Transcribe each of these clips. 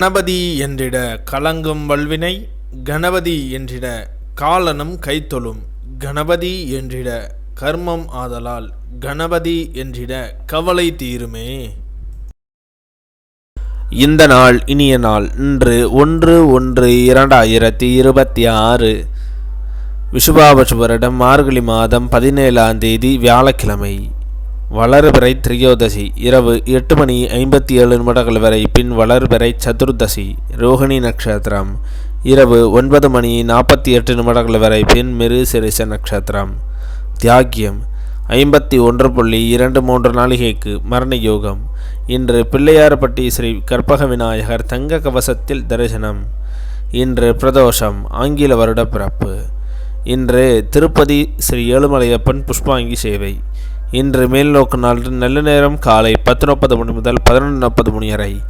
கணபதி என்றிட கலங்கும் வல்வினை கணபதி என்றிட காலனும் கைத்தொழும் கணபதி என்றிட கர்மம் ஆதலால் கணபதி என்றிட கவலை தீருமே. இந்த நாள் இனிய நாள் இன்று ஒன்று ஒன்று இரண்டாயிரத்தி இருபத்தி ஆறு விஷுபாபசுவரிடம் மார்கழி மாதம் பதினேழாம் தேதி வியாழக்கிழமை. வளர்பிறை திரியோதசி இரவு எட்டு மணி ஐம்பத்தி ஏழு நிமிடங்கள் வரை பின் வளர்பிறை சதுர்தசி ரோஹிணி நட்சத்திரம். இரவு ஒன்பது மணி நாற்பத்தி எட்டு நிமிடங்கள் வரை பின் மிருசிரிச நட்சத்திரம். தியாகியம் ஐம்பத்தி ஒன்று புள்ளி இரண்டு மூன்று நாளிகைக்கு மரண யோகம். இன்று பிள்ளையார்பட்டி ஸ்ரீ கற்பக விநாயகர் தங்க கவசத்தில் தரிசனம். இன்று பிரதோஷம் ஆங்கில வருட பிறப்பு. இன்று திருப்பதி ஸ்ரீ ஏழுமலையப்பன் புஷ்பாங்கி சேவை. இன்று மேல்நோக்கு நாள். நல்ல நேரம் காலை பத்து முப்பது மணி முதல் பதினொன்று முப்பது மணி வரை.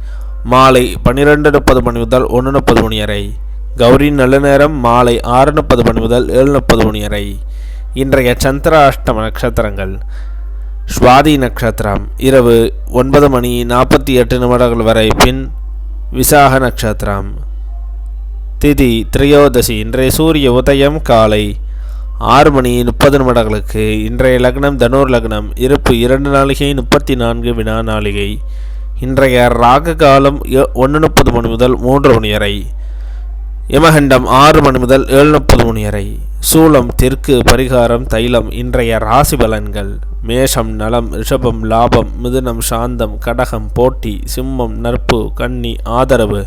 மாலை பன்னிரெண்டு முப்பது மணி முதல் ஒன்று முப்பது மணி வரை. கௌரி நல்ல நேரம் மாலை ஆறு முப்பது மணி முதல் ஏழு முப்பது மணி வரை. இன்றைய சந்திராஷ்டம நட்சத்திரங்கள். ஸ்வாதி நட்சத்திரம். இரவு ஒன்பது மணி நாற்பத்தி எட்டு நிமிடங்கள் வரை பின் விசாக நட்சத்திரம். திதி திரையோதசி. இன்றைய சூரிய உதயம் காலை ஆறு மணி முப்பது நிமிடங்களுக்கு இன்றைய லக்னம் தனுர் லக்னம் இருப்பு இரண்டு நாளிகை முப்பத்தி நான்கு வினா நாளிகை. இன்றைய ராக காலம் ஒன்று முப்பது மணி முதல் மூன்று மணி வரை. யமகண்டம் ஆறு மணி முதல் ஏழு முப்பது மணி வரை. சூளம் தெற்கு பரிகாரம் தைலம் இன்றைய ராசி பலன்கள். மேஷம் நலம் ரிஷபம் லாபம் மிதுனம் சாந்தம் கடகம் போட்டி சிம்மம் நற்பு கன்னி ஆதரவு.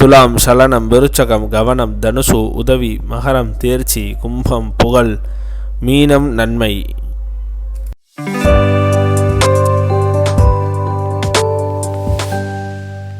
துலாம் சலனம் விருச்சகம் கவனம் தனுசு உதவி மகரம் தேர்ச்சி கும்பம் புகழ் மீனம் நன்மை.